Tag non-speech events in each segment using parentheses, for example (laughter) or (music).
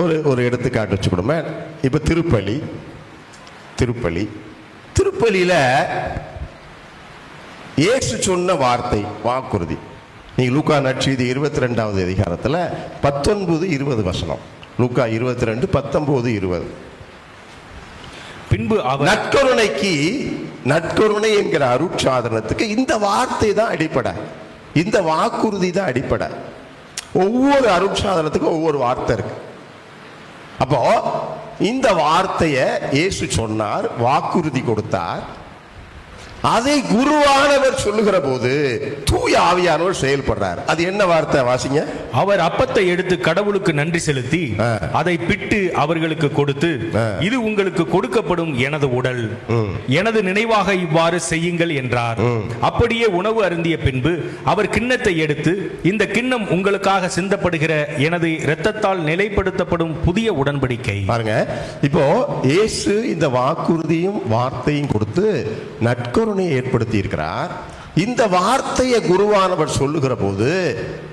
ஒரு ஒரு எடுத்துக்காட்டு வச்சுக்கணுமே. இப்போ திருப்பலி திருப்பலி. திருப்பலியில் இயேசு சொன்ன வார்த்தை வாக்குறுதி. நீ லூக்கா நற்செய்தி இருபத்தி ரெண்டாவது அதிகாரத்தில் பத்தொன்பது இருபது வசனம். லூக்கா இருபத்தி ரெண்டு பத்தொன்பது இருபது. பின்பு அவர் நற்கருணைக்கு நற்கருணை என்கிற அருட்சாதனத்துக்கு இந்த வார்த்தை தான் அடிப்படை. இந்த வாக்குறுதி தான் அடிப்படை. ஒவ்வொரு அருட்சாதனத்துக்கும் ஒவ்வொரு வார்த்தை இருக்கு. அப்போ இந்த வார்த்தையை இயேசு சொன்னார் வாக்குறுதி கொடுத்தார். அதை குருவானவர் சொல்லுகிற போது தூய ஆவியானவர் செயல்படுறார் அது என்ன வார்த்தை வாசிங்க அவர் அப்பத்தை எடுத்து கடவுளுக்கு நன்றி செலுத்தி. அதை பிட்டு அவர்களுக்கு கொடுத்து. இது உங்களுக்கு கொடுக்கப்படும் எனது உடல். எனது நினைவாக இவ்வாறு செய்யுங்கள் என்றார். அப்படியே உணவு அருந்திய பின்பு அவர் கிண்ணத்தை எடுத்து இந்த கிண்ணம் உங்களுக்காக சிந்தப்படுகிற எனது இரத்தத்தால் நிலைப்படுத்தப்படும் புதிய உடன்படிக்கை பாருங்க இப்போ இயேசு இந்த வாக்குறுதியும் வார்த்தையும் கொடுத்து நற்கருணையை ஏற்படுத்தி இருக்கிறார் இந்த வார்த்தையை குருவானவர் சொல்லுகிற போது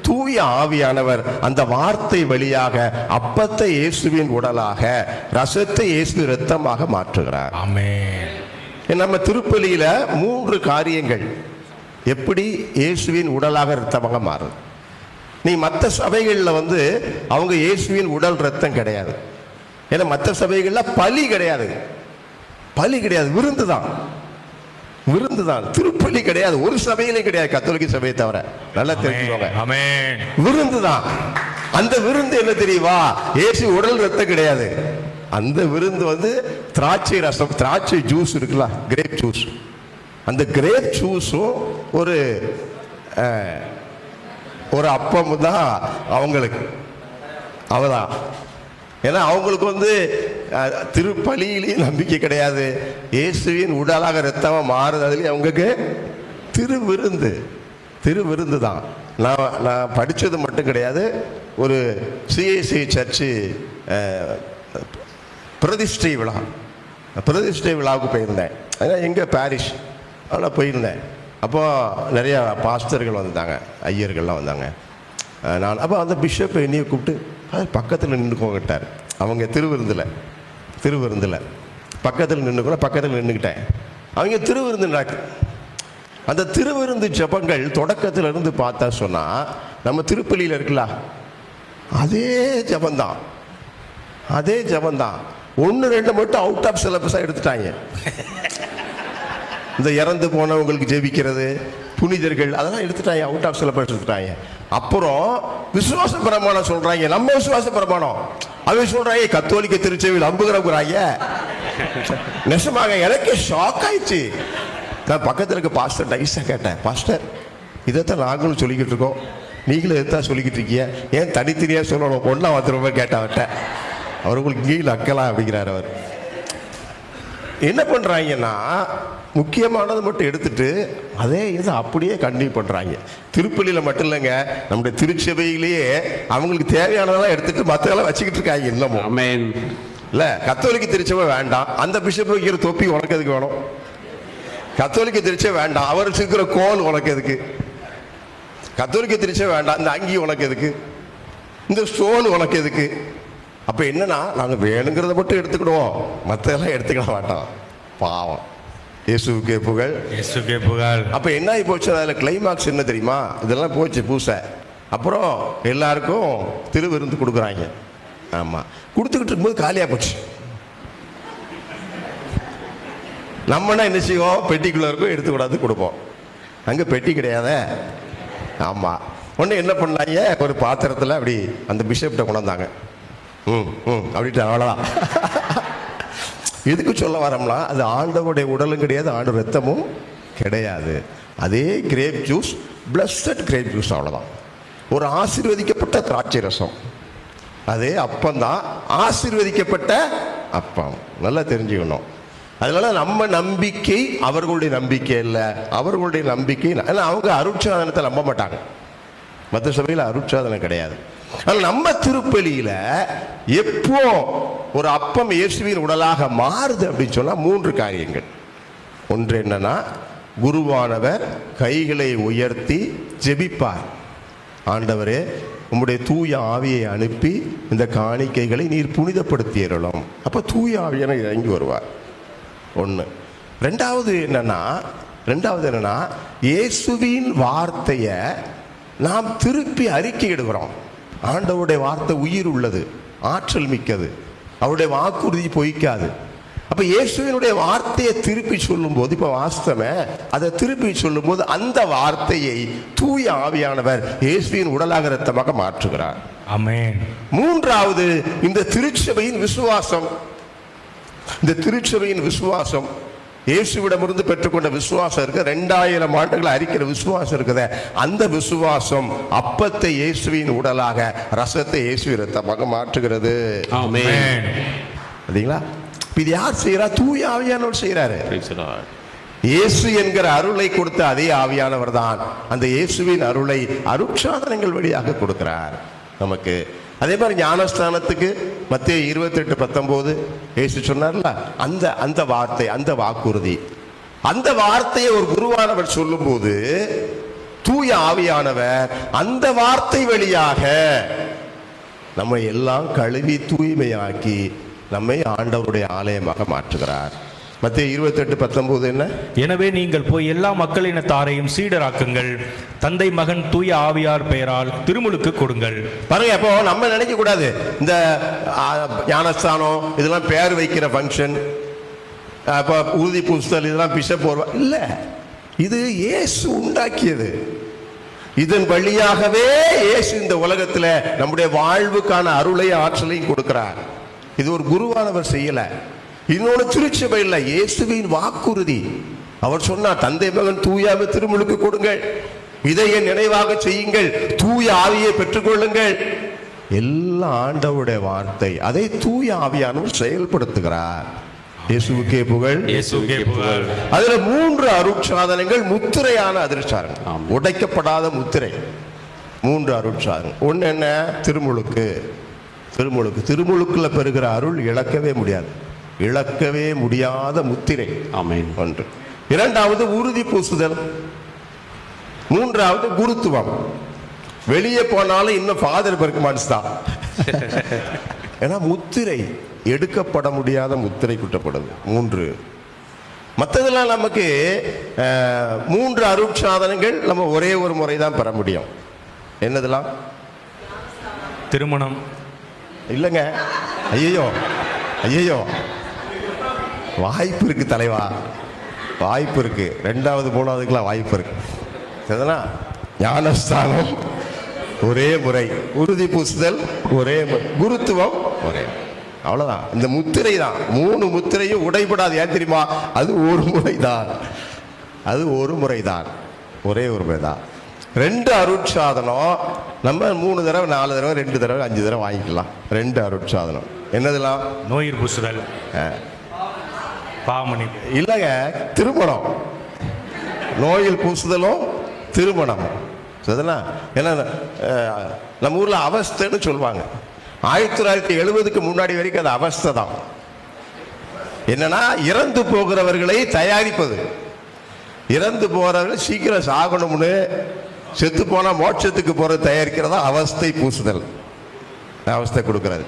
தூய ஆவியானவர் அந்த வார்த்தை வழியாக அப்பத்தை இயேசுவின் உடலாக ரசத்தை இயேசு இரத்தமாக மாற்றுகிறார். நம்ம திருப்பலியில மூன்று காரியங்கள். எப்படி இயேசுவின் உடலாக இரத்தமாக மாறுது நீ மற்ற சபைகளில் வந்து அவங்க இயேசுவின் உடல் ரத்தம் கிடையாது. ஏன்னா மற்ற சபைகளில் பலி கிடையாது. பலி கிடையாது விருந்து தான். விருந்து தான். திருப்பலி கிடையாது. ஒரு சபையிலையும் கிடையாது. கத்தோலிக்க சபையை தவிர. நல்லா தெரிஞ்சுக்கோங்க. விருந்து தான். அந்த விருந்து என்ன தெரியுமா? இயேசு உடல் ரத்தம் கிடையாது. அந்த விருந்து வந்து திராட்சை ரசம் திராட்சை ஜூஸ் இருக்குல்ல கிரேப் ஜூஸ் அந்த கிரேப் ஜூஸும் ஒரு ஒரு அப்பமும் தான் அவங்களுக்கு. அவதான் ஏன்னா அவங்களுக்கு வந்து திருப்பலியிலேயே நம்பிக்கை கிடையாது. இயேசுவின் உடலாக ரத்தமாக மாறுறதுலேயும் அவங்களுக்கு திருவிருந்து திருவிருந்து தான். நான் நான் படித்தது மட்டும் கிடையாது. ஒரு சிஐசி சர்ச்சு பிரதிஷ்டை விழா. பிரதிஷ்டை விழாவுக்கு போயிருந்தேன். அதான் எங்கள் பாரிஷ் ஆனால் போயிருந்தேன். அப்போது நிறையா பாஸ்டர்கள் வந்தாங்க ஐயர்கள்லாம் வந்தாங்க. நான் அப்போ அந்த பிஷப் என்னையை கூப்பிட்டு அது பக்கத்தில் நின்றுக்கோங்கிட்டார் அவங்க திருவிருந்தில் திருவிருந்தில். பக்கத்தில் நின்றுக்கூட பக்கத்தில் நின்றுக்கிட்டேன் அவங்க திருவிருந்து அந்த திருவிருந்து ஜெபங்கள் தொடக்கத்திலிருந்து பார்த்தா சொன்னால் நம்ம திருப்பலியில் இருக்கலாம் அதே ஜெபந்தான் அதே ஜெபந்தான் ஒன்று ரெண்டு மட்டும் அவுட் ஆஃப் சிலபஸாக எடுத்துட்டாங்க. இந்த இறந்து போனவங்களுக்கு ஜெபிக்கிறது புனிதர்கள் அதெல்லாம் எடுத்துட்டாங்க அவுட் ஆஃப் சிலபஸ் எடுத்துட்டாங்க. அப்புறம் விசுவாச பிரமாணம் சொல்றாங்க. நம்ம விசுவாச பிரமாணம் அவங்க சொல்றாங்க கத்தோலிக்க திருச்செவியில் அம்புகிறவங்கிறாங்க. நெசமாக எனக்கு ஷாக் ஆயிடுச்சு. நான் பக்கத்தில் இருக்க பாஸ்டர் டைஸாக கேட்டேன் பாஸ்டர் இதைத்தான் நாங்களும் சொல்லிக்கிட்டு இருக்கோம். நீங்களும் இதைத்தான் சொல்லிக்கிட்டு இருக்கீங்க? ஏன் தனித்தனியாக சொல்லணும்? ஒன்றா வந்துருவோம் கேட்டேன் அவர்கிட்ட. அவர் உங்களுக்கு கீழே அக்கலாம் அப்படிங்கிறார் அவர். என்ன பண்ணுறாங்கன்னா முக்கியமானது மட்டும் எடுத்துட்டு அதே இதை அப்படியே கண்டினியூ பண்ணுறாங்க திருப்பலியில் மட்டும் இல்லைங்க நம்முடைய திருச்சபையிலேயே அவங்களுக்கு தேவையானதெல்லாம் எடுத்துட்டு மற்றதெல்லாம் வச்சுக்கிட்டு இருக்காங்க இன்னமும். இல்லை கத்தோலிக்க திருச்சபை வேண்டாம். அந்த பிஷப் வைக்கிற தொப்பி உனக்கு எதுக்கு வேணும்? கத்தோலிக்க திருச்சபை வேண்டாம். அவர் இருக்கிற கோல் உனக்கு எதுக்கு? கத்தோலிக்க திருச்சபை வேண்டாம். இந்த அங்கி உனக்கு எதுக்கு? இந்த ஸ்டோன் உனக்கு எதுக்கு? அப்போ என்னன்னா நாங்கள் வேணுங்கிறத மட்டும் எடுத்துக்கிடுவோம். மற்றதெல்லாம் எடுத்துக்கிட மாட்டோம். பாவம். இயேசுவுக்கே புகழ். இயேசுக்கே புகழ். அப்போ என்ன ஆகி போச்சு? அதில் கிளைமாக்ஸ் என்ன தெரியுமா? இதெல்லாம் போச்சு பூசை. அப்புறம் எல்லாருக்கும் திருவிருந்து கொடுக்குறாங்க. ஆமாம் கொடுத்துக்கிட்டு இருக்கும்போது காலியாக போச்சு. நம்மனா என்ன செய்வோம்? பெட்டிக்குள்ளே இருக்கும் எடுத்து கூடாது கொடுப்போம். அங்கே பெட்டி கிடையாதே. ஆமாம் ஒன்று என்ன பண்ணாங்க? ஒரு பாத்திரத்தில் அப்படி அந்த பிஷப்கிட்ட கொண்டாந்தாங்க ம் ம். அப்படின்ட்டு அவ்வளோதான் எதுக்கு சொல்ல வரோம்னா அது ஆண்டவருடைய உடலும் கிடையாது ஆண்டு ரத்தமும் கிடையாது. அதே grape juice blessed grape juice அவ்வளோதான் ஒரு ஆசீர்வதிக்கப்பட்ட திராட்சை ரசம். அதே அப்பந்தான் ஆசீர்வதிக்கப்பட்ட அப்பம். நல்லா தெரிஞ்சுக்கணும். அதனால நம்ம நம்பிக்கை அவர்களுடைய நம்பிக்கை இல்லை. அவர்களுடைய நம்பிக்கை ஏன்னா அவங்க அருட்சாதனத்தை நம்ப மாட்டாங்க. மற்ற சபையில் அருட்சாதனம் கிடையாது. நம்ம திருப்பலியில எப்போ ஒரு அப்பம் இயேசுவின் உடலாக மாறுது அப்படின்னு சொன்னால் மூன்று காரியங்கள். ஒன்று என்னன்னா குருவானவர் கைகளை உயர்த்தி ஜெபிப்பார். ஆண்டவரே உம்முடைய தூய ஆவியை அனுப்பி இந்த காணிக்கைகளை நீர் புனிதப்படுத்தியறலாம் அப்ப தூய ஆவியான இறங்கி வருவார். ஒன்று ரெண்டாவது என்னன்னா ரெண்டாவது என்னன்னா இயேசுவின் வார்த்தையை நாம் திருப்பி அறிக்கையிடுகிறோம். ஆண்டவருடைய வார்த்தை உயிர் உள்ளது ஆற்றல் மிக்கது அவருடைய வாக்குறுதி பொய்க்காது. அப்ப இயேசுவினுடைய வார்த்தையை திருப்பி சொல்லும்போது இப்ப வாஸ்தவ அதை திருப்பி சொல்லும்போது அந்த வார்த்தையை தூய ஆவியானவர் இயேசுவின் உடலாக ரத்தமாக மாற்றுகிறார். ஆமென். மூன்றாவது இந்த திருச்சபையின் விசுவாசம். இந்த திருச்சபையின் விசுவாசம். இயேசுவிடமிருந்து பெற்றுக்கொண்ட விசுவாசம் இருக்கு. ரெண்டாயிரம் ஆண்டுகள் அறிக்கிற விசுவாசம் இருக்குதே. அந்த விசுவாசம் அப்பத்தை இயேசுவின் உடலாக ரசத்தை இயேசு ரத்தமாக மாற்றுகிறது. ஆமென். சரிங்களா இது யார் செய்யறா தூய ஆவியானவர் செய்யறாரு. இயேசு என்கிற அருளை கொடுத்த அதே ஆவியானவர் தான். அந்த இயேசுவின் அருளை அருட்சாதனங்கள் வழியாக கொடுக்கிறார். நமக்கு அதே மாதிரி ஞானஸ்தானத்துக்கு மத்திய இருபத்தெட்டு பத்தொன்பது இயேசு சொன்னார்ல அந்த அந்த வார்த்தை அந்த வாக்குறுதி. அந்த வார்த்தையை ஒரு குருவானவர் சொல்லும்போது தூய ஆவியானவர் அந்த வார்த்தை வழியாக நம்மை எல்லாம் கழுவி தூய்மையாக்கி நம்மை ஆண்டவருடைய ஆலயமாக மாற்றுகிறார். மத்திய இருபத்தெட்டு பத்தொன்பது என்ன? எனவே நீங்கள் போய் எல்லா மக்களினத்தாரையும் சீடராக்குங்கள். தந்தை மகன் தூய ஆவியார் பெயரால் திருமுழுக்கு கொடுங்கள். பாருங்க அப்போ நம்ம நினைக்க கூடாது. இந்த ஞானஸ்தானம் இதெல்லாம் பேர் வைக்கிற ஃபங்க்ஷன் அப்போ உறுதி பூசுதல் இதெல்லாம் பிஷப் போடுவா இல்ல. இது இயேசு உண்டாக்கியது. இதன் வழியாகவே இயேசு இந்த உலகத்துல நம்முடைய வாழ்வுக்கான அருளையும் ஆற்றலையும் கொடுக்கிறார். இது ஒரு குருவானவர் செய்யல. இன்னொன்று திருச்சபை இல்லை. இயேசுவின் வாக்குறுதி. அவர் சொன்னார் தந்தை மகன் தூயாவை திருமுழுக்கு கொடுங்கள். இதை என் நினைவாக செய்யுங்கள். தூய ஆவியை பெற்றுக்கொள்ளுங்கள். எல்லாம் ஆண்டவருடைய வார்த்தை அதை தூய ஆவியானவர் செயல்படுத்துகிறார். இயேசுவுக்கே புகழ். இயேசுவுக்கே புகழ். அதுல மூன்று அருட்சாதனங்கள் முத்திரையான அதிர்ஷ்டாரங்கள் ஆம். உடைக்கப்படாத முத்திரை. மூன்று அருட்சாதனம். ஒன்று என்ன? திருமுழுக்கு. திருமுழுக்கு. திருமுழுக்குல பெறுகிற அருள் இழக்கவே முடியாது. இழக்கவே முடியாத முத்திரை. Amen. ஒன்று. இரண்டாவது உறுதி பூசுதல். மூன்றாவது குருத்துவம். வெளியே போனாலும் இன்னும் ஃபாதர் பெருக்குமான்ஸ் தான் (laughs) ஏன்னா முத்திரை எடுக்கப்பட முடியாத முத்திரை குட்டப்படுது. மூன்று. மற்றதெல்லாம் நமக்கு மூன்று அருட்சாதனங்கள் நம்ம ஒரே ஒரு முறை தான் பெற முடியும். என்னதெல்லாம்? திருமணம். இல்லைங்க. ஐயோ ஐயோ வாய்ப்பு இருக்கு தலைவா. வாய்ப்பு இருக்கு. ரெண்டாவது மூணாவதுக்கெல்லாம் வாய்ப்பு இருக்கு. சரிதானா? ஞானஸ்தானம் ஒரே முறை. உறுதி பூசுதல் ஒரே குருத்துவம் ஒரே. அவ்வளவுதான். இந்த முத்திரை தான். மூணு முத்திரையும் உடைபடாது. ஏன் தெரியுமா? அது ஒரு முறை தான். அது ஒரு முறை தான். ஒரே ஒரு முறை தான். ரெண்டு அருட்சாதனம். நம்ம மூணு தடவை நாலு தடவை ரெண்டு தடவை அஞ்சு தடவை வாங்கிக்கலாம். ரெண்டு அருட்சாதனம். என்னதெல்லாம்? நோயிர் பூசுதல். பாமணி இல்லைங்க திருமணம். நோயில் பூசுதலும் திருமணம். சரிதானா? ஏன்னா நம்ம ஊரில் அவஸ்தைன்னு சொல்லுவாங்க. ஆயிரத்தி தொள்ளாயிரத்தி எழுபதுக்கு முன்னாடி வரைக்கும் அது அவஸ்தை தான். என்னன்னா இறந்து போகிறவர்களை தயாரிப்பது. இறந்து போகிறவர்கள் சீக்கிரம் சாகணும்னு செத்து போனால் மோட்சத்துக்கு போகிற தயாரிக்கிறதா அவஸ்தை பூசுதல். அவஸ்தை கொடுக்குறாரு.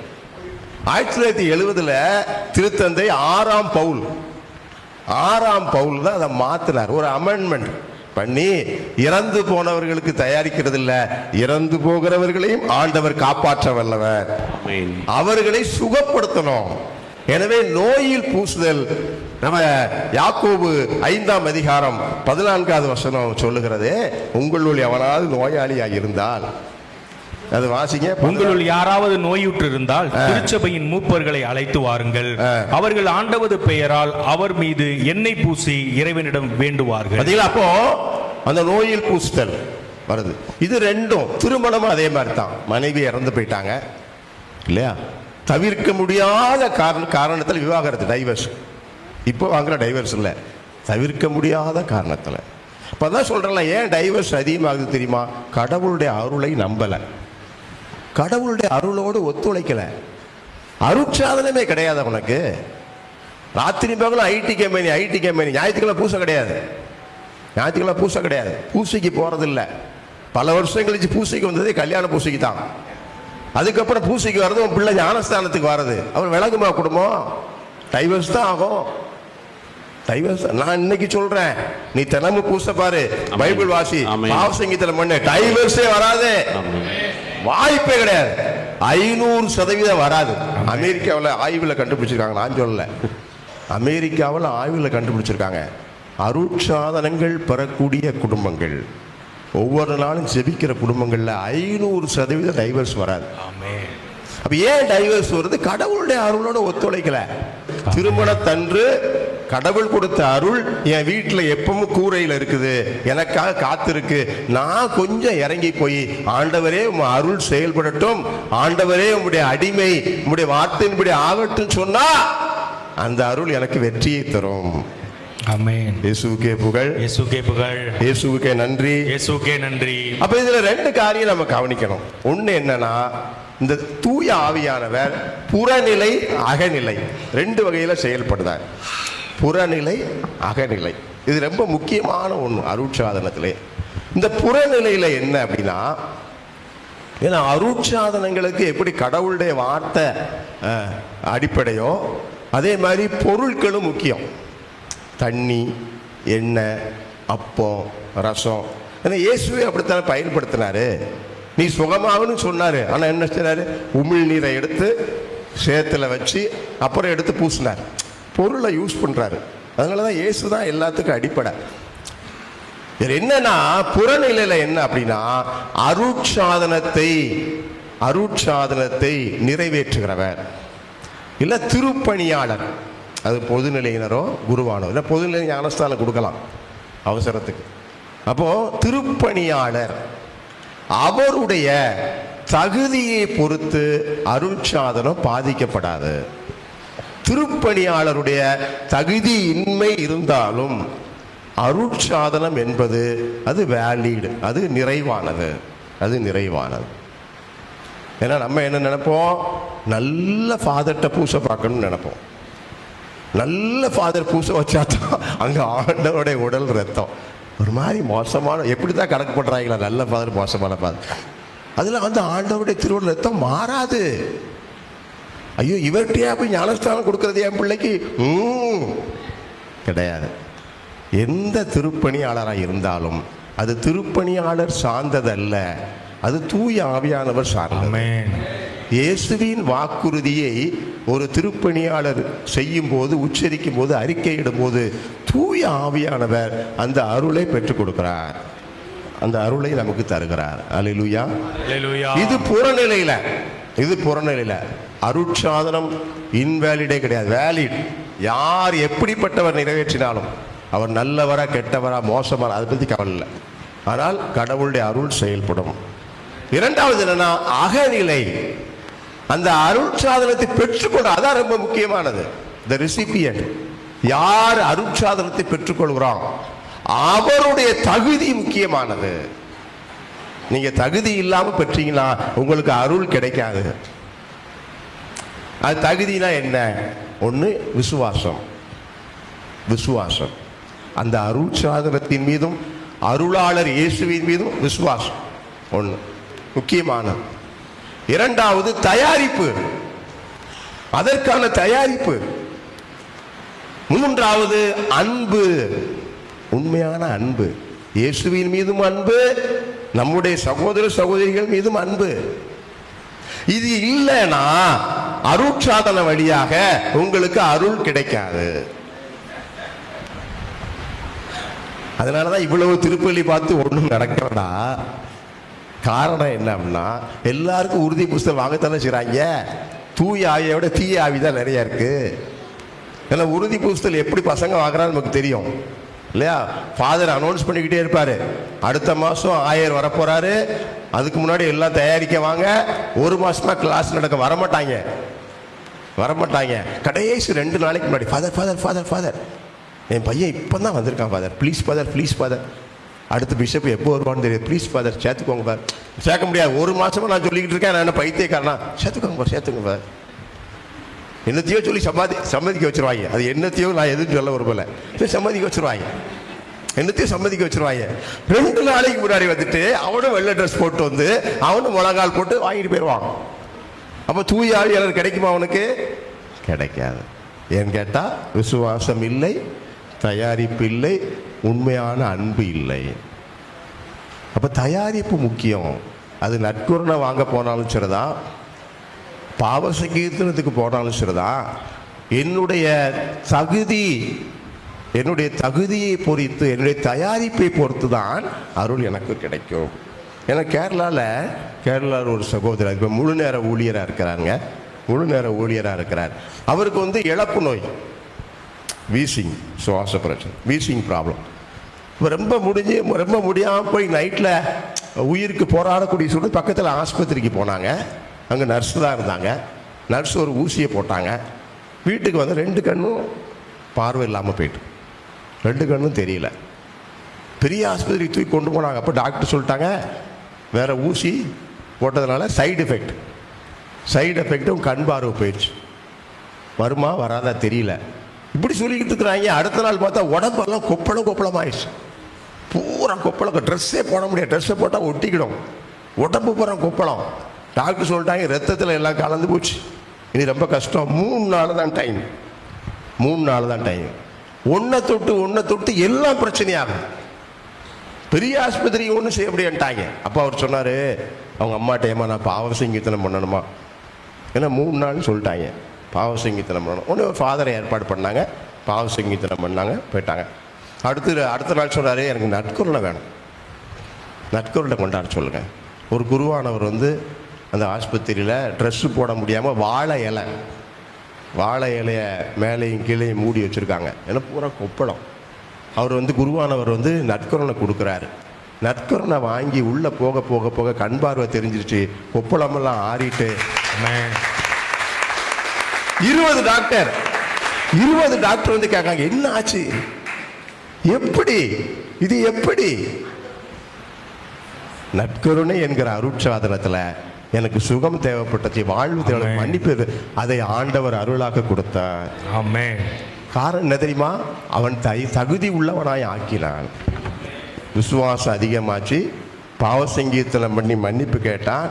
ஆயிரத்தி தொள்ளாயிரத்தி எழுபதுல திருத்தந்தை ஆறாம் பவுல். ஆறாம் பவுல் தான் அதை மாத்தினார். ஒரு அமெண்ட்மெண்ட் பண்ணி இறந்து போனவர்களுக்கு தயாரிக்கிறது இல்ல இறந்து போகிறவர்களையும் ஆண்டவர் காப்பாற்ற வல்லவர். அவர்களை சுகப்படுத்தணும். எனவே நோயில் பூசுதல் நம்ம யாக்கோபு ஐந்தாம் அதிகாரம் பதினான்காவது வசனம் சொல்லுகிறது உங்களுள் எவனாவது நோயாளியாக இருந்தால் அது வாசிங்க. உங்களுள் யாராவது நோயுற்று இருந்தால் திருச்சபையின் மூப்பர்களை அழைத்து வாருங்கள். அவர்கள் ஆண்டவது பெயரால் அவர் மீது எண்ணெய் பூசி இறைவனிடம் வேண்டுவார்கள். பாத்தீங்களா? அப்போ அந்த நோயில் பூசுதல் வருது. இது ரெண்டும் திருமணமும் அதே மாதிரி தான் மனைவி இறந்து போயிட்டாங்க. இல்லையா? தவிர்க்க முடியாத காரண காரணத்தில் விவாகரத்து டைவர்ஸ் இப்போ வாங்குற டைவர்ஸ் இல்லை. தவிர்க்க முடியாத காரணத்தில். இப்போ தான் சொல்கிறேன்ல ஏன் டைவர்ஸ் அதிகமாகுது தெரியுமா? கடவுளுடைய அருளை நம்பலை. கடவுளுடைய அருளோடு ஒத்துழைக்கலை. அருட்சாதனமே கிடையாது உனக்கு ராத்திரி பகலும் ஐடி கம்பெனி ஐடி கம்பெனி ஞாயிற்றுக்கிழமை பூசை கிடையாது. ஞாயிற்றுக்கிழமை பூசை கிடையாது. பூசைக்கு போறதில்ல. பல வருஷம் கழிச்சு பூசைக்கு வந்ததே கல்யாண பூசைக்கு தான். அதுக்கப்புறம் பூசைக்கு வர்றது உன் பிள்ளை ஞானஸ்தானத்துக்கு வர்றது. அவர் விலகுமா குடும்பம்? டைவர்ஸ் தான் ஆகும். டைவர்ஸ் நான் இன்னைக்கு சொல்றேன். நீ தினமும் பூச பாரு. பைபிள் வாசி. பாவ சங்கீதத்துல பண்ணு டைவர்ஸே வராது. வாய்ப்பே கிடையாது. ஐநூறு சதவீதம் வராது. அமெரிக்காவில் ஆய்வில் கண்டுபிடிச்சிருக்காங்க நான் சொல்லல. அமெரிக்காவில் ஆய்வில் கண்டுபிடிச்சிருக்காங்க. அருட்சாதனங்கள் பெறக்கூடிய குடும்பங்கள். ஒவ்வொரு நாளும் ஜெபிக்கிற குடும்பங்களில் ஐநூறு சதவீதம் டைவர்ஸ் வராது. அப்ப ஏன் டைவர்ஸ் வருது? கடவுளுடைய அருளோட ஒத்துழைக்கல. திருமணத்தன்று கடவுள் கொடுத்த அருள் என் வீட்டில் எப்பவும் கூரையில் இருக்குது. எனக்காக காத்திருக்கு. நான் கொஞ்சம் இறங்கி போய் ஆண்டவரே உம் அருள் செயல்படட்டும். ஆண்டவரே உம்முடைய அடிமை உம்முடைய வார்த்தையின்படி ஆகட்டும் சொன்னா அந்த அருள் எனக்கு வெற்றியை தரும். இயேசுவுக்கே புகழ். இயேசுக்கே புகழ். இயேசுவுக்கே நன்றி. இயேசுக்கே நன்றி. அப்ப இதுல ரெண்டு காரியம் நம்ம கவனிக்கணும். ஒண்ணு என்னன்னா இந்த தூய ஆவியானவர் புறநிலை அகநிலை ரெண்டு வகையில செயல்படுதார் புறநிலை அகநிலை. இது ரொம்ப முக்கியமான ஒன்று அருட்சாதனத்திலே. இந்த புறநிலையில் என்ன அப்படின்னா ஏன்னா அருட்சாதனங்களுக்கு எப்படி கடவுளுடைய வார்த்தை அடிப்படையோ அதே மாதிரி பொருட்களும் முக்கியம். தண்ணி எண்ணெய் அப்பம் ரசம். ஏன்னா இயேசுவே அப்படித்தானே பயன்படுத்தினாரு. நீ சுகமாகனு சொன்னார். ஆனால் என்ன செய்கிறாரு உமிழ் நீரை எடுத்து சேத்துல வச்சு அப்புறம் எடுத்து பூசினார். பொருளை யூஸ் பண்ணுறாரு அதனால தான் இயேசு தான் எல்லாத்துக்கும் அடிப்படை. என்னன்னா புறநிலையில் என்ன அப்படின்னா அருட்சாதனத்தை அருட்சாதனத்தை நிறைவேற்றுகிறவர். இல்லை திருப்பணியாளர். அது பொதுநிலையினரோ குருவானோ இல்லை பொதுநிலை ஞானஸ்தானம் கொடுக்கலாம் அவசரத்துக்கு. அப்போது திருப்பணியாளர் அவருடைய தகுதியை பொறுத்து அருட்சாதனம் பாதிக்கப்படாது. திருப்பணியாளருடைய தகுதி இன்மை இருந்தாலும் அருட்சாதனம் என்பது அது வேலிட் அது நிறைவானது அது நிறைவானது. ஏன்னா நம்ம என்ன நினைப்போம்? நல்ல ஃபாதர்கிட்ட பூசை பார்க்கணும்னு நினைப்போம். நல்ல ஃபாதர் பூசை வச்சா தான் அங்கே ஆண்டவருடைய உடல் ரத்தம். ஒரு மாதிரி மோசமான எப்படி தான் கணக்கு பண்ணுறாங்களா நல்ல ஃபாதர் மோசமான ஃபாதர் அதில் வந்து ஆண்டவருடைய திருவுடல் ரத்தம் மாறாது. ஐயோ இவர்கிட்டயா போய் ஞானஸ்தானம் கொடுக்கறது என் பிள்ளைக்கு? கிடையாது. எந்த திருப்பணியாளராக இருந்தாலும் அது திருப்பணியாளர் சார்ந்ததல்ல. அது தூய ஆவியானவர் சார்ந்தது. இயேசுவின் வாக்குறுதியை ஒரு திருப்பணியாளர் செய்யும் போது உச்சரிக்கும் போது அறிக்கையிடும் போது தூய ஆவியானவர் அந்த அருளை பெற்றுக் கொடுக்கிறார். அந்த அருளை நமக்கு தருகிறார். அல்லேலூயா இது புறநிலையில. இது புறநிலையில். அருட்சாதனம் இன்வேலிடே கிடையாது. வேலிட் யார் எப்படிப்பட்டவர் நிறைவேற்றினாலும் அவர் நல்லவரா கெட்டவரா மோசமா அதை பற்றி கவலை இல்லை. ஆனால் கடவுளுடைய அருள் செயல்படும். இரண்டாவது என்னன்னா அகநிலை. அந்த அருட்சாதனத்தை பெற்றுக்கொள்ள அதான் ரொம்ப முக்கியமானது. த recipient. யார் அருட்சாதனத்தை பெற்றுக்கொள்கிறோம் அவருடைய தகுதி முக்கியமானது. நீங்க தகுதி இல்லாம பெற்றீங்களா உங்களுக்கு அருள் கிடைக்காது. அது தகுதினா என்ன? ஒன்று விசுவாசம். விசுவாசம். அந்த அருள் சாதனத்தின் மீதும் அருளாளர் இயேசுவின் மீதும் விசுவாசம். ஒன்று முக்கியமான இரண்டாவது தயாரிப்பு. அதற்கான தயாரிப்பு. மூன்றாவது அன்பு. உண்மையான அன்பு. இயேசுவின் மீதும் அன்பு நம்முடைய சகோதர சகோதரிகள் மீதும் அன்பு. இது இல்லைன்னா அருட்சாதன வழியாக உங்களுக்கு அருள் கிடைக்காது. அதனாலதான் இவ்வளவு திருப்பள்ளி பார்த்து ஒன்றும் நடக்கலடா. காரணம் என்ன அப்படின்னா எல்லாருக்கும் உறுதி புஸ்தகம் வாங்கத்தானே செய்கிறாங்க தூய ஆவியை விட தீய ஆவி தான் நிறைய இருக்குது ஏன்னா உறுதி புஸ்தல் எப்படி பசங்க வாங்குறான்னு நமக்கு தெரியும். இல்லையா? ஃபாதர் அனௌன்ஸ் பண்ணிக்கிட்டே இருப்பார். அடுத்த மாதம் ஆயர் வரப்போகிறாரு அதுக்கு முன்னாடி எல்லாம் தயாரிக்க வாங்க. ஒரு மாதமாக கிளாஸ் நடக்க வரமாட்டாங்க. வரமாட்டாங்க. கடைசி ரெண்டு நாளைக்கு முன்னாடி ஃபாதர் ஃபாதர் ஃபாதர் ஃபாதர் என் பையன் இப்போ தான் வந்திருக்கான் father please father please father அடுத்த பிஷப் எப்போ வருவான்னு தெரியாது. ப்ளீஸ் ஃபாதர் சேர்த்துக்கோங்க ஃபாதர் சேர்க்க முடியாது. ஒரு மாதமாக நான் சொல்லிக்கிட்டு இருக்கேன் நான் என்ன பைத்தியக்காரனா? சேர்த்துக்கோங்க ஃபாதர் சேர்த்துக்கோங்க ஃபாதர் என்னத்தையோ சொல்லி சம்பாதி சம்மதிக்க வச்சுருவாங்க. அது என்னத்தையோ நான் எதுவும் சொல்ல விரும்பல. சம்மதிக்க வச்சுருவாங்க. என்னத்தையும் சம்மதிக்க வச்சிருவாங்க. ரெண்டு நாளைக்கு முன்னாடி வந்துட்டு அவனும் வெள்ளை ட்ரெஸ் போட்டு வந்து அவனும் முழங்கால் போட்டு வாங்கிட்டு போயிடுவான் அப்போ தூய ஆவியாளர் கிடைக்குமா அவனுக்கு? கிடைக்காது. ஏன்னு கேட்டால் விசுவாசம் இல்லை தயாரிப்பு இல்லை உண்மையான அன்பு இல்லை. அப்போ தயாரிப்பு முக்கியம். அது நட்புறனை வாங்க போனாலும் சரிதான். பாவ சங்கீர்த்தனத்துக்கு போனாலும் சரிதான். என்னுடைய தகுதி என்னுடைய தகுதியை பொறித்து என்னுடைய தயாரிப்பை பொறுத்து தான் அருள் எனக்கு கிடைக்கும். ஏன்னா கேரளாவில் கேரளாவில் ஒரு சகோதரர் இப்போ முழு நேர ஊழியராக இருக்கிறாருங்க முழு நேர ஊழியராக இருக்கிறார். அவருக்கு வந்து இழப்பு நோய். வீசிங் சுவாச பிரச்சனை வீசிங் ப்ராப்ளம் இப்போ ரொம்ப முடிஞ்சு ரொம்ப முடியாமல் போய் நைட்டில் உயிருக்கு போராடக்கூடிய சூழ்நிலை பக்கத்தில் ஆஸ்பத்திரிக்கு போனாங்க. அங்கே நர்ஸ் தான் இருந்தாங்க. நர்ஸ் ஒரு ஊசியை போட்டாங்க. வீட்டுக்கு வந்து ரெண்டு கண்ணும் பார்வை இல்லாமல் போயிட்டு. ரெண்டு கண்ணும் தெரியல. பெரிய ஆஸ்பத்திரி தூக்கி கொண்டு போனாங்க. அப்போ டாக்டர் சொல்லிட்டாங்க வேறு ஊசி போட்டதுனால சைடு எஃபெக்ட் சைடு எஃபெக்ட்டும் கண் பார்வை போயிடுச்சு. வருமா வராதா தெரியல. இப்படி சொல்லிக்கிட்டு இருக்கிறாங்க. அடுத்த நாள் பார்த்தா உடம்பெல்லாம் கொப்பளம் கொப்பளம் ஆயிடுச்சு பூரா கொப்பளம். ட்ரெஸ்ஸே போட முடியாது. ட்ரெஸ்ஸை போட்டால் ஒட்டிக்கிடும். உடம்பு பூரா கொப்பளம். டாக்டர் சொல்லிட்டாங்க ரத்தத்தில் எல்லாம் கலந்து போச்சு. இது ரொம்ப கஷ்டம். மூணு நாள் தான் டைம் மூணு நாள் தான் டைம் ஒன்றை தொட்டு ஒன்றை தொட்டு எல்லாம் பிரச்சனையாகும். பெரிய ஆஸ்பத்திரி ஒன்றும் செய்ய முடியன்ட்டாங்க அப்போ அவர் சொன்னார் அவங்க அம்மா ஏமா நான் பாவம் சங்கீத்தனம் பண்ணணுமா? ஏன்னா மூணு நாள் சொல்லிட்டாங்க. பாவ சங்கீத்தனம் பண்ணணும். ஒன்று ஃபாதரை ஏற்பாடு பண்ணாங்க. பாவ சங்கீத்தனம் பண்ணாங்க போயிட்டாங்க. அடுத்து அடுத்த நாள் சொல்கிறாரு எனக்கு நட்குருளை வேணும். நட்குருளை கொண்டாட சொல்லுங்கள் ஒரு குருவானவர் வந்து அந்த ஆஸ்பத்திரியில் ட்ரெஸ்ஸு போட முடியாமல் வாழை இலை. வாழை இலையை மேலேயும் கீழேயும் மூடி வச்சுருக்காங்க. ஏன்னா பூரா கொப்பளம். அவர் வந்து குருவானவர் வந்து நற்கருணை கொடுக்குறாரு. நற்கருணை வாங்கி உள்ளே போக போக போக கண் பார்வை தெரிஞ்சிருச்சு. கொப்பளமெல்லாம் ஆறிட்டு. இருபது டாக்டர் இருபது டாக்டர் வந்து கேட்காங்க என்ன ஆச்சு? எப்படி? இது எப்படி? நற்கருணை என்கிற அருட்சாதனத்தில் எனக்கு சுகம் தேவைப்பட்டது வாழ்வு தேவை. மன்னிப்பு அதை ஆண்டவர் அருளாக கொடுத்தார். ஆமென். காரணம் என்ன தெரியுமா? அவன் தை தகுதி உள்ளவனாய் ஆக்கினான். விசுவாசம் அதிகமாச்சு. பாவ சங்கீர்த்தனம் பண்ணி மன்னிப்பு கேட்டான்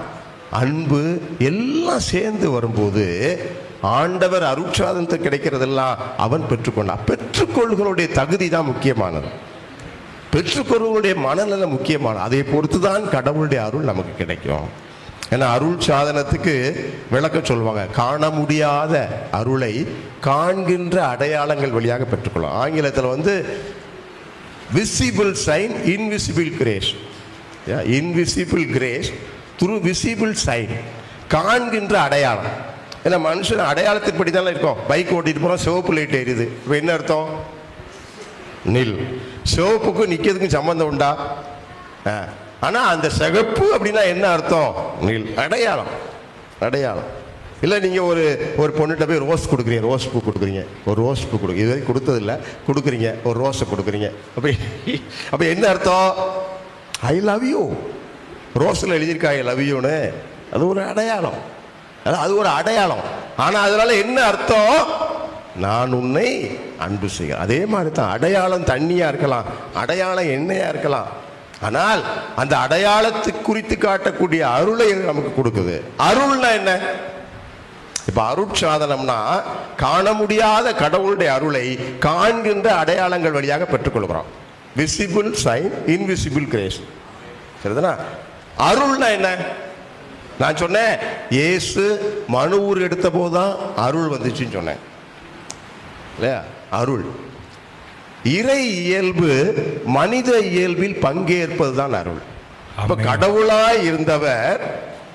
அன்பு எல்லாம் சேர்ந்து வரும்போது ஆண்டவர் அருட்சாதனத்தை கிடைக்கிறதெல்லாம் அவன் பெற்றுக்கொண்டான். பெற்றுக்கொள்களுடைய தகுதி தான் முக்கியமானது. பெற்றுக்கொள்வனுடைய மனநலம் முக்கியமானது. அதை பொறுத்து தான் கடவுளுடைய அருள் நமக்கு கிடைக்கும். ஏன்னா அருள் சாதனத்துக்கு விளக்க சொல்லுவாங்க காண முடியாத அருளை காண்கின்ற அடையாளங்கள் வழியாக பெற்றுக்கொள்ளும் ஆங்கிலத்தில் வந்து visible sign invisible grace invisible grace through visible sign காண்கின்ற அடையாளம். ஏன்னா மனுஷன் அடையாளத்தின்படி தானே இருக்கும். பைக் ஓட்டிட்டு போகிறோம் சிவப்பு லைட் எரியுது இப்போ என்ன அர்த்தம்? நில். சிவப்புக்கும் நிற்கிறதுக்கும் சம்மந்தம் உண்டா? ஆனால் அந்த சிகப்பு அப்படின்னா என்ன அர்த்தம்? அடையாளம். அடையாளம். இல்லை நீங்கள் ஒரு ஒரு பொண்ணுகிட்ட போய் ரோஸ் கொடுக்குறீங்க. ரோஸ் பூ கொடுக்குறீங்க. ஒரு ரோஸ் பூ கொடு இது வரைக்கும் கொடுத்ததில்ல. கொடுக்குறீங்க. ஒரு ரோஸை கொடுக்குறீங்க. அப்படி அப்போ என்ன அர்த்தம்? ஐ லவ் யூ ரோஸில் எழுதியிருக்கா ஐ லவ் யூன்னு அது ஒரு அடையாளம். அது அது ஒரு அடையாளம். ஆனால் அதனால என்ன அர்த்தம்? நான் உன்னை அன்பு செய்கிறேன் அதே மாதிரி தான் அடையாளம் தண்ணியாக இருக்கலாம். அடையாளம் எண்ணெயாக இருக்கலாம். ஆனால் அந்த அடையாளத்தை குறித்து காட்டக்கூடிய அருளை நமக்கு கொடுக்குது? அருள்னா என்ன? இப்ப அருட்சாதனம்னா காண முடியாத கடவுளுடைய அருளை காண்கின்ற அடையாளங்கள் வழியாக பெற்றுக்கொள்கிறோம். விசிபிள் சைன் இன்விசிபிள் கிரேஸ் சரிதானா? அருள்னா என்ன? நான் சொன்னேன் ஏசு மனு ஊர் எடுத்த போதுதான் அருள் வந்துச்சுன்னு சொன்னேன். இல்லையா? அருள். இறை இயல்பு மனித இயல்பில் பங்கேற்பது தான் அருள் அப்ப. கடவுளாய் இருந்தவர்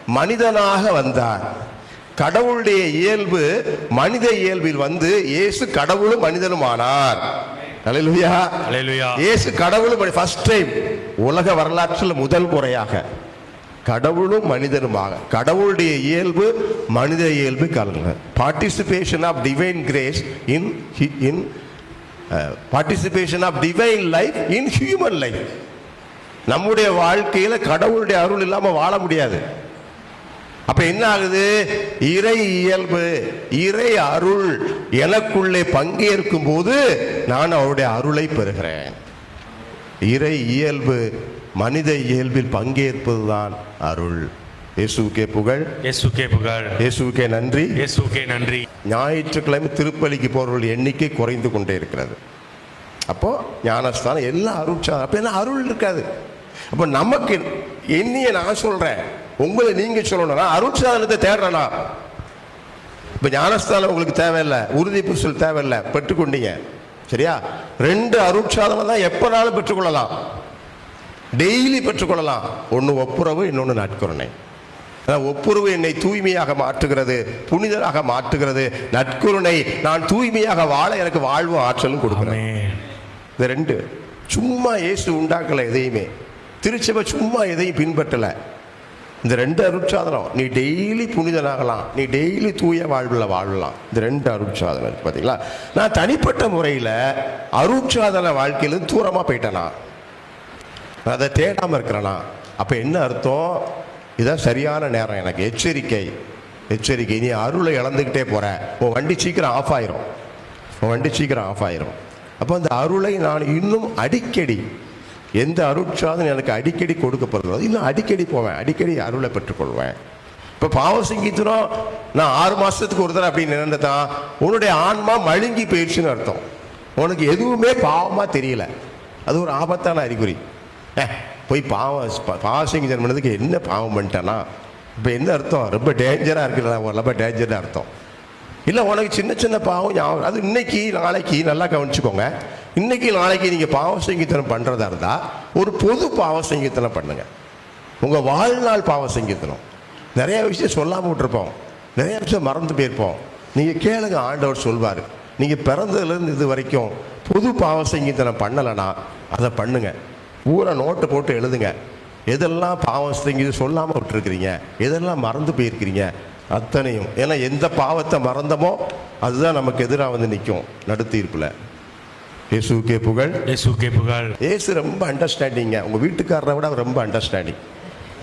மனிதனாக வந்தார். கடவுளுடைய இயல்பு மனித இயல்பில் வந்து இயேசு கடவுளும் மனிதனும் ஆனார். அல்லேலூயா அல்லேலூயா. இயேசு கடவுளும் ஃபர்ஸ்ட் டைம் உலக வரலாற்றில் முதல் முறையாக கடவுளும் மனிதனுமாக. கடவுளுடைய இயல்பு மனித இயல்பு கலங்க participation of divine grace in in participation of divine life in human life நம்முடைய வாழ்க்கையில் கடவுளுடைய அருள் இல்லாமல் வாழ முடியாது. அப்ப என்ன ஆகுது? இறை இயல்பு இறை அருள் எனக்குள்ளே பங்கேற்கும் போது நான் அவருடைய அருளை பெறுகிறேன். இறை இயல்பு மனித இயல்பில் பங்கேற்பதுதான் அருள். இயேசுவுக்கே புகழ். இயேசுக்கே புகழ். இயேசுவுக்கே நன்றி. இயேசுக்கே நன்றி. ஞாயிற்றுக்கிழமை திருப்பலிக்கு போறவர்கள் எண்ணிக்கை குறைந்து கொண்டே இருக்கிறது. அப்போ ஞானஸ்தானம் எல்லாம் அருட்சாதனம் அப்போ என்ன அருள் இருக்காது. அப்போ நமக்கு என்னைய நான் சொல்றேன் உங்களை நீங்க சொல்லணும் அருட்சாதனத்தை தேடுறேனா? இப்போ ஞானஸ்தானம் உங்களுக்கு தேவையில்லை உறுதி பூசல் தேவையில்லை பெற்றுக்கொண்டீங்க. சரியா? ரெண்டு அருட்சாதனம் தான் எப்போனாலும் பெற்றுக்கொள்ளலாம். டெய்லி பெற்றுக்கொள்ளலாம். ஒன்று ஒப்புரவு இன்னொன்று நட்கருணை அதான் ஒப்புரவு என்னை தூய்மையாக மாற்றுகிறது புனிதராக மாற்றுகிறது. நட்கருணை நான் தூய்மையாக வாழ எனக்கு வாழ்வும் ஆற்றலும் கொடுக்கிறேன் இந்த ரெண்டு. சும்மா இயேசு உண்டாக்கல எதையுமே. திருச்சபை சும்மா எதையும் பின்பற்றல. இந்த ரெண்டு அருட்சாதனம் நீ டெய்லி புனிதனாகலாம் நீ டெய்லி தூய வாழ்வில் வாழலாம். இந்த ரெண்டு அருட்சாதனம் பார்த்தீங்களா நான் தனிப்பட்ட முறையில் அருட்சாதன வாழ்க்கையிலும் தூரமாக போயிட்டேனா? அதை தேடாமல் இருக்கிறேனா? அப்போ என்ன அர்த்தம்? இதான் சரியான நேரம் எனக்கு. எச்சரிக்கை. எச்சரிக்கை. நீ அருளை இழந்துக்கிட்டே போற. உன் வண்டி சீக்கிரம் ஆஃப் ஆயிரும். உன் வண்டி சீக்கிரம் ஆஃப் ஆயிரும். அப்போ அந்த அருளை நான் இன்னும் அடிக்கடி எந்த அருட்சாதனம் எனக்கு அடிக்கடி கொடுக்கப்படுறதோ இன்னும் அடிக்கடி போவேன். அடிக்கடி அருளை பெற்றுக்கொள்வேன். இப்போ பாவ சங்கீதனம் நான் ஆறு மாதத்துக்கு ஒரு தடவை அப்படின்னு நினைந்ததான் உன்னுடைய ஆன்மா மழுங்கி போயிடுச்சுன்னு அர்த்தம். உனக்கு எதுவுமே பாவமாக தெரியல. அது ஒரு ஆபத்தான அறிகுறி. ஏ, போய் பாவம் பா- ஜென்மனதுக்கு என்ன பாவம் பண்ணிட்டேன்னா இப்போ என்ன அர்த்தம்? ரொம்ப டேஞ்சராக இருக்குல்ல ரொம்ப டேஞ்சராக அர்த்தம். இல்லை உனக்கு சின்ன சின்ன பாவம் ஞாபகம் அது இன்னைக்கு நாளைக்கு நல்லா கவனிச்சுக்கோங்க. இன்னைக்கு நாளைக்கு நீங்கள் பாவ சங்கீர்த்தனம் பண்ணுறதா இருந்தால் ஒரு பொது பாவ சங்கீர்த்தனம் பண்ணுங்க. உங்கள் வாழ்நாள் பாவ சங்கீர்த்தனம் நிறையா விஷயம் சொல்லாமல் விட்டுருப்போம். நிறையா விஷயம் மறந்து போயிருப்போம். நீங்கள் கேளுங்க ஆண்டவர் சொல்வார். நீங்கள் பிறந்ததுலேருந்து இது வரைக்கும் பொது பாவ சங்கீர்த்தனம் பண்ணலைன்னா அதை பண்ணுங்கள் ஊரை நோட்டு போட்டு எழுதுங்க. எதெல்லாம் பாவம் செஞ்சு சொல்லாமல் விட்டுருக்கிறீங்க? எதெல்லாம் மறந்து போயிருக்கிறீங்க? அத்தனையும். ஏன்னா எந்த பாவத்தை மறந்தமோ அதுதான் நமக்கு எதிராக வந்து நிற்கும் நடுத்தீர்ப்பில். இயேசுக்கே புகழ். இயேசுக்கே புகழ். ஏசு ரொம்ப அண்டர்ஸ்டாண்டிங்க உங்கள் வீட்டுக்காரரை விட ரொம்ப அண்டர்ஸ்டாண்டிங்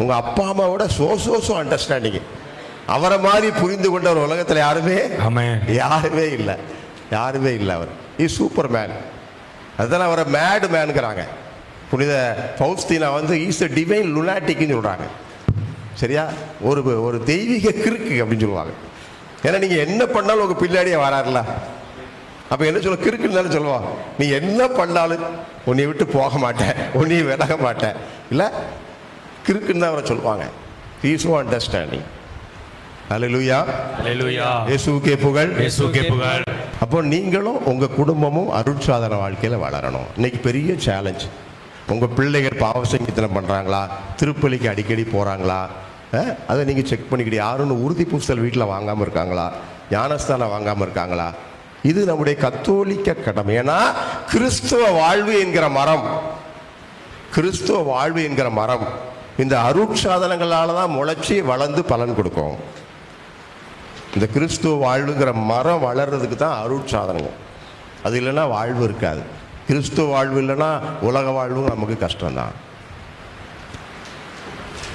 உங்கள் அப்பா அம்மாவோட சோ சோ அண்டர்ஸ்டாண்டிங் அவரை மாதிரி புரிந்து கொண்ட ஒரு உலகத்தில் யாருமே யாருமே இல்லை. யாருமே இல்லை அவர். இ சூப்பர் மேன் அதெல்லாம் அவரை மேடு மேனுங்கிறாங்க புனித பௌஸ்தீனா வந்து ஈஸ் அ டிவைன் லுனாட்டிக்னு சொல்கிறாங்க சரியா? ஒரு ஒரு தெய்வீக கிறுக்கு அப்படின்னு சொல்லுவாங்க. ஏன்னா நீங்கள் என்ன பண்ணாலும் உங்கள் பின்னாடியே வராருல அப்போ என்ன சொல்ல கிறுக்குன்னு தானே சொல்லுவான் நீ என்ன பண்ணாலும் உன்னை விட்டு போக மாட்டேன். உன்னை விலக மாட்டேன். இல்லை? கிறுக்குன்னு தான் அவரை சொல்லுவாங்க. ஈஸோ அண்டர்ஸ்டாண்டிங் அல்லேலூயா அல்லேலூயா இயேசுவுக்கே புகழ். இயேசுக்கே புகழ். அப்போ நீங்களும் உங்கள் குடும்பமும் அருட்சாதன வாழ்க்கையில் வளரணும். இன்னைக்கு பெரிய சேலஞ்ச் உங்கள் பிள்ளைகள் பாவ பண்ணுறாங்களா திருப்பலிக்கு அடிக்கடி போகிறாங்களா அதை நீங்கள் செக் பண்ணிக்கிட்டு யாருன்னு உறுதி பூசல் வீட்டில் வாங்காமல் இருக்காங்களா? ஞானஸ்தானம் வாங்காமல் இருக்காங்களா? இது நம்முடைய கத்தோலிக்க கடமை ஏன்னா கிறிஸ்துவ வாழ்வு என்கிற மரம். கிறிஸ்துவ வாழ்வு என்கிற மரம். இந்த அருட்சாதனங்களால தான் முளைச்சி வளர்ந்து பலன் கொடுக்கும். இந்த கிறிஸ்துவ வாழ்வுங்கிற மரம் வளர்றதுக்கு தான் அருட்சாதனங்கள். அது இல்லைன்னா வாழ்வு இருக்காது. கிறிஸ்துவ வாழ்வு இல்லைன்னா உலக வாழ்வும் நமக்கு கஷ்டம்தான்.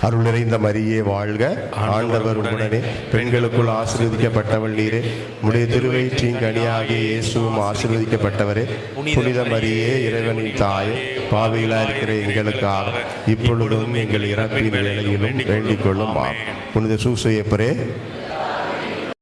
அருள் நிறைந்த மரியே வாழ்க. ஆண்டவர் உடனே பெண்களுக்குள் ஆசீர்வதிக்கப்பட்டவள் நீரே. உடைய திருவயிற்றின் கனியாகிய இயேசுவும் ஆசீர்வதிக்கப்பட்டவரே. புனித மரியே இறைவனின் தாயே பாவையிலா இருக்கிற எங்களுக்காக இப்பொழுதும் எங்கள் இறப்பின் நிலையிலும் வேண்டிக் கொள்ளும் புனித சூசையப்பரே.